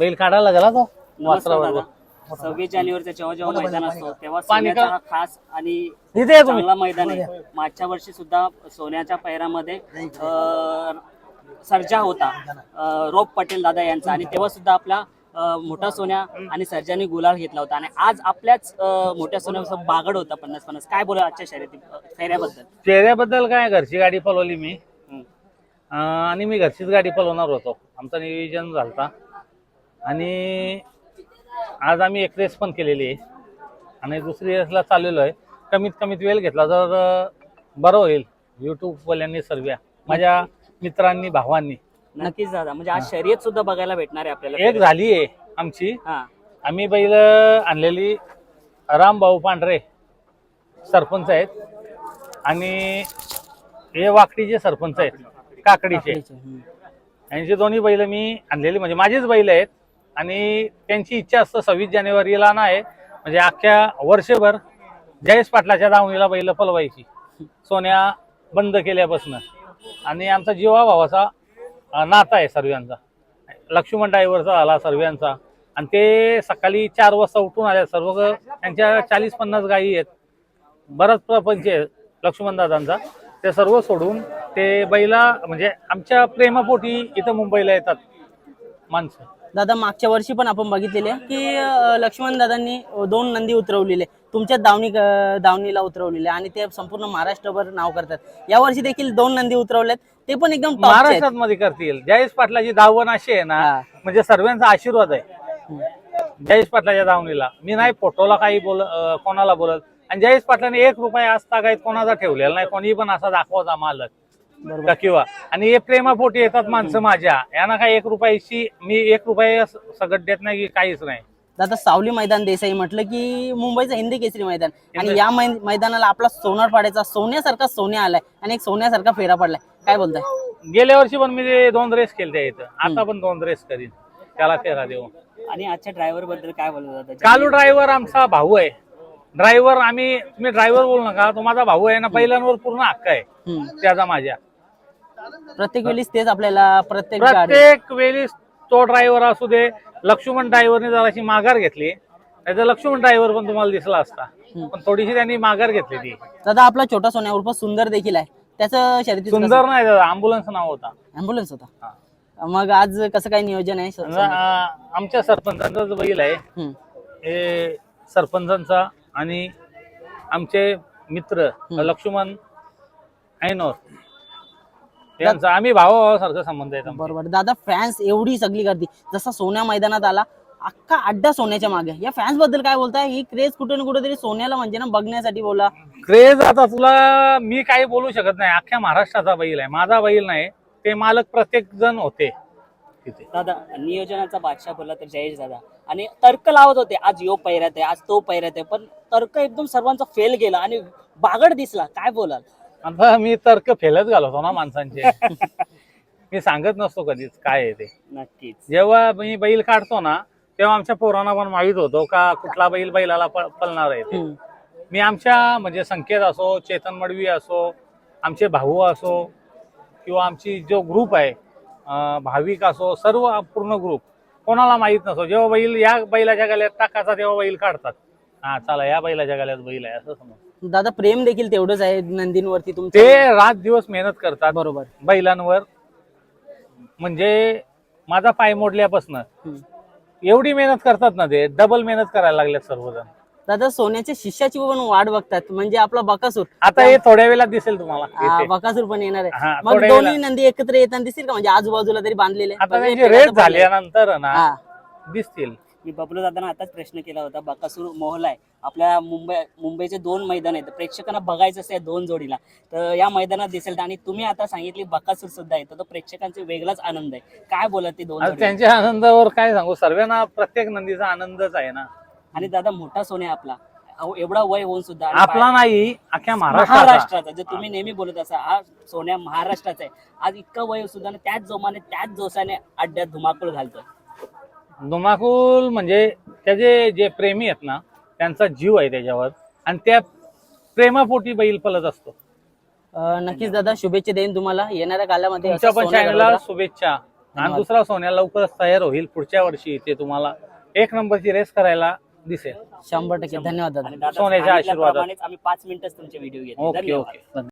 बैल काढायला गेला तो? वासरावर दादा. सव्वीस जानेवारीचा जेव्हा जेव्हा मैदान असतो तेव्हा सोन्याचा का? हा खास आणि इथे आहे तुम्ही. चांगला मैदान आहे. मागच्या वर्षी सुद्धा सोन्याच्या पैरामध्ये अं, सर्जा होता. अं, रोप पटेल दादा यांचा. आणि तेव्हा सुद्धा आपला अं, मोठा सोन्या आणि सर्जाने गुलाल घेतला होता. आणि आज आपल्याच अं, मोठ्या सोन्यासोबत बागड होता पन्नास पन्नास. काय बोला आजच्या शर्यती फेऱ्याबद्दल? चेहऱ्याबद्दल काय? घरची गाडी पलवली मी. हम्म. अं, आणि मी घरचीच गाडी पलवणार होतो. आमचं नियोजन झालता. आणि आज आम्ही एक रेस पण केलेली आहे. आणि दुसरी रेसला चाललेलो आहे. कमीत कमीत वेळ घेतला तर बरं होईल. युट्यूबवाल्यांनी सर्व माझ्या मित्रांनी भावांनी. नक्कीच दादा. म्हणजे आज शर्यत सुद्धा बघायला भेटणार आहे आपल्याला. एक झाली आहे आमची. हा. आम्ही बैल आणलेली रामभाऊ पांढरे सरपंच आहेत. आणि हे वाकडीचे सरपंच आहेत. काकडीचे. यांचे दोन्ही बैल मी आणलेली. म्हणजे माझेच बैल आहेत. आणि त्यांची इच्छा असतं सव्वीस जानेवारीला नाही म्हणजे अख्ख्या वर्षभर जयेश पाटलाच्या दावणीला बैल पलवायची. सोन्या बंद केल्यापासून. आणि आमचा जीवा भावाचा नाता आहे सर्वांचा. लक्ष्मण ड्रायव्हरचा आला सर्वांचा. आणि ते सकाळी चार वाजता उठून आले. सर्व त्यांच्या चाळीस पन्नास गायी आहेत. बराच प्रपंच आहे लक्ष्मण दादांचा. ते सर्व सोडून ते बैला म्हणजे आमच्या प्रेमापोटी इथं मुंबईला येतात माणसं. दादा मागच्या वर्षी पण आपण बघितलेले की लक्ष्मण दादांनी दोन नंदी उतरवलेले. तुमच्या दावणी दावणीला उतरवलेले आणि ते संपूर्ण महाराष्ट्रभर नाव करतात. या वर्षी देखील दोन नंदी उतरवलेत. ते पण एकदम. महाराष्ट्रात मध्ये करतील. जयेश पाटलाची दावण अशी आहे ना. म्हणजे सर्वांचा आशीर्वाद आहे. जयेश पाटलाच्या दावणीला. मी नाही फोटोला काही बोल कोणाला बोलत. आणि जयेश पाटलाने एक रुपया आज तागायत कोणाचा ठेवलेला नाही कोणी पण असा दाखवायचा मालक. का किंवा? आणि हे प्रेमापोटी येतात माणसं माझ्या. यांना काय एक रुपयाची मी एक रुपया सगळं देत नाही की काहीच नाही. दादा सावली मैदान देसाई म्हटलं की मुंबईचं हिंदी केसरी मैदान. आणि या मैदानाला आपला सोनार पाड्याचा सोन्यासारखा सोन्या आलाय आणि एक सोन्यासारखा फेरा पडलाय. काय बोलताय? गेल्या वर्षी पण मी ते दोन रेस केले इथं. आता पण दोन रेस करीन. त्याला फेरा देऊ. आणि आजच्या ड्रायव्हरबद्दल काय बोलत कालू ड्रायव्हर आमचा भाऊ आहे. ड्रायव्हर आम्ही तुम्ही ड्रायव्हर बोलू नका. तो माझा भाऊ आहे ना बैलांवर पूर्ण हक्क आहे. त्याचा माझ्या. प्रत्येक वेळीस तेच आपल्याला प्रत्येक गाडी प्रत्येक वेळी तो ड्रायव्हर असू दे लक्ष्मण ड्रायव्हरने जराशी माघार घेतली नाही तर लक्ष्मण ड्रायव्हर पण तुम्हाला दिसला असता. पण थोडीशी त्यांनी माघार घेतली ती. दादा आपला छोटा सोन्या उर्फ सुंदर देखील आहे. त्याचं शर्यती सुंदर नाही अँब्युलन्स नाव होता. अँब्युलन्स होता? हा. मग आज कसं काय नियोजन आहे? आमच्या सरपंचांचा जो बैल आहे हम्म. हे सरपंचांचा आणि आमचे मित्र लक्ष्मण ऐनोर. यांचा आम्ही भावाभावासारखा संबंध आहे आमचे. बरोबर. दादा फॅन्स एवढी सगळी गर्दी. जसा सोन्या मैदानात आला अख्खा अड्डा सोन्याच्या मागे. या फॅन्सबद्दल काय बोलताय? ही क्रेज कुठे ना कुठेतरी सोन्याला म्हणजे ना बघण्यासाठी बोला. क्रेज आता तुला मी काही बोलू शकत नाही. अख्ख्या महाराष्ट्राचा बैल आहे. माझा बैल नाही. ते मालक प्रत्येक जण होते. तिथे. दादा नियोजनाचा बादशाह बोलला तर जयेश दादा. आणि तर्क लावत होते. आज यो पैऱ्यात आहे आज तो पैऱ्यात आहे. पण तर्क एकदम सर्वांचा फेल गेला आणि बागड दिसला. काय बोलाल? आता मी तर्क फेलच घालवतो ना माणसांचे. मी सांगत नसतो कधीच काय आहे ते. नक्कीच. जेव्हा मी बैल काढतो ना तेव्हा आमच्या पोरांना पण माहीत होतो का कुठला बैल बैलाला पळणार आहे ते. हम्म. मी आमच्या म्हणजे संकेत असो चेतन मडवी असो आमचे भाऊ असो किंवा आमची जो ग्रुप आहे अं, भाविक असो सर्व पूर्ण ग्रुप कोणाला माहीत नसो. जेव्हा बैल या बैलाच्या गल्यात टाकायचा तेव्हा बैल काढतात. हा चला या बैलाच्या गल्यात बैल आहे असं समज दादा प्रेम देखील तेवढंच आहे नंदींवरती तुमचं. ते रात दिवस मेहनत करतात बरोबर. बैलांवर. म्हणजे माझा पाय मोडल्यापासून हम्म. एवढी मेहनत करतात ना ते डबल मेहनत करायला लागल्यात सर्वजण. दादा सोन्याच्या शिष्याची पण वाट बघतात म्हणजे आपला बकासूर. आता हे थोड्या वेळात दिसेल तुम्हाला. इथे. बकासूर पण येणार हा, आहे मग थोड्या दोन्ही वेळा- नंदी एकत्र येताना दिसतील का? म्हणजे आजूबाजूला तरी बांधलेले आता त्यांची रेस पडल्या. झाल्यानंतर ना हा. दिसतील. मी बबलू दादांना आताच प्रश्न केला होता बकासूर मोहला आहे. आपल्या मुंबई मुंबईचे दोन मैदान आहेत. प्रेक्षकांना बघायचं असं दोन जोडीला. तर या मैदानात दिसेल आणि तुम्ही आता सांगितली बकासूर सुद्धा आहे. तर तो प्रेक्षकांचा वेगळाच आनंद आहे. काय बोलत ती दोन? त्यांच्या आनंदावर काय सांगू? सर्वांना प्रत्येक नंदीचा आनंदच आहे ना. आणि दादा मोठा सोने आपला. एवढा वय होऊन सुद्धा आपला नाही अख्ख्या महाराष्ट्राचा. जे तुम्ही नेहमी बोलत असा हा सोन्या महाराष्ट्राचा आहे. आज इतका वय सुद्धा त्याच जोमाने त्याच जोशाने अड्ड्यात धुमाकूळ घालतोय. धुमाकूल म्हणजे त्याचे जे प्रेमी आहेत ना त्यांचा जीव आहे त्याच्यावर. आणि त्या प्रेमापोटी बैल पलत असतो. अं, नक्कीच दादा शुभेच्छा देईन तुम्हाला. येणाऱ्या कालामध्ये तुमच्या असं पण सोन्या चॅनलला. शुभेच्छा. आणि दुसरा सोन्या लवकरच तयार होईल पुढच्या वर्षी ते तुम्हाला. एक नंबरची रेस करायला दिसेल. शंभर टक्के. धन्यवाद दादा. आणि दादा सोन्याच्या. सांगितल्याप्रमाणेच आम्ही पाच मिनिटच तुमचे व्हिडिओ घेतले. ओके धन्यवाद. ओके